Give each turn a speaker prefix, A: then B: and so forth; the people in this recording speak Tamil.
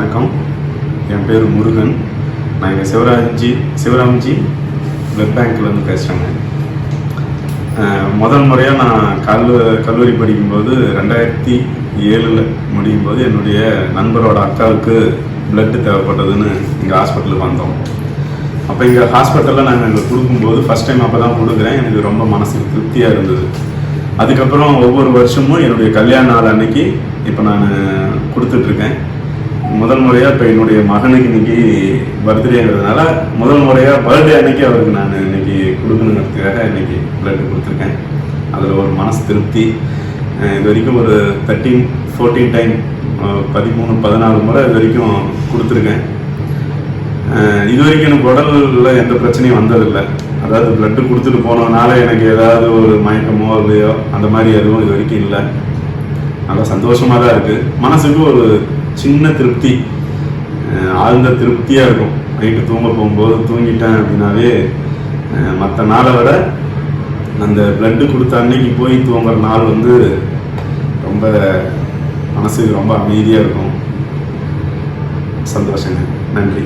A: வணக்கம். என் பேர் முருகன். நான் இங்கே சிவராஜி சிவராம்ஜி பிளட் பேங்க்லேருந்து பேசுகிறேங்க முதல் முறையாக நான் கல்லு கல்லூரி படிக்கும்போது ரெண்டாயிரத்தி ஏழில் முடியும் போது என்னுடைய நண்பரோட அக்காவுக்கு பிளட்டு தேவைப்பட்டதுன்னு இங்கே ஹாஸ்பிட்டலுக்கு வந்தோம். அப்போ இங்கே ஹாஸ்பிட்டலில் நாங்கள் இங்கே கொடுக்கும்போது ஃபஸ்ட் டைம் அப்போ தான் கொடுக்குறேன். எனக்கு ரொம்ப மனசுக்கு திருப்தியாக இருந்தது. அதுக்கப்புறம் ஒவ்வொரு வருஷமும் என்னுடைய கல்யாண நாள் அன்னைக்கு இப்போ நான் கொடுத்துட்ருக்கேன் முதல் முறையாக இப்போ என்னுடைய மகனுக்கு இன்னைக்கு பர்த்டேங்கிறதுனால முதல் முறையாக பர்த்டே அன்னைக்கு அவருக்கு நான் இன்னைக்கு கொடுக்கணுங்கிறதுக்காக இன்னைக்கு பிளட் கொடுத்துருக்கேன். அதில் ஒரு மனசு திருப்தி. இது வரைக்கும் ஒரு தேர்ட்டீன் ஃபோர்டீன் டைம் பதிமூணு பதினாலு முறை இது வரைக்கும் கொடுத்துருக்கேன். இது வரைக்கும் எனக்கு உடலில் எந்த பிரச்சனையும் வந்ததில்லை. அதாவது பிளட்டு கொடுத்துட்டு போனதுனால எனக்கு ஏதாவது ஒரு மயக்கமோ இல்லையோ அந்த மாதிரி எதுவும் இது வரைக்கும் இல்லை. நல்லா சந்தோஷமாக தான் இருக்குது மனசுக்கு ஒரு சின்ன திருப்தி. ஆழ்ந்த திருப்தியாக இருக்கும். நைட்டு தூங்க போகும்போது தூங்கிட்டேன் அப்படின்னாவே மற்ற நாளை விட அந்த பிளட்டு கொடுத்த அன்னைக்கு போய் தூங்குற நாள் வந்து ரொம்ப மனசுக்கு ரொம்ப அமைதியாக இருக்கும். சந்தோஷங்க. நன்றி.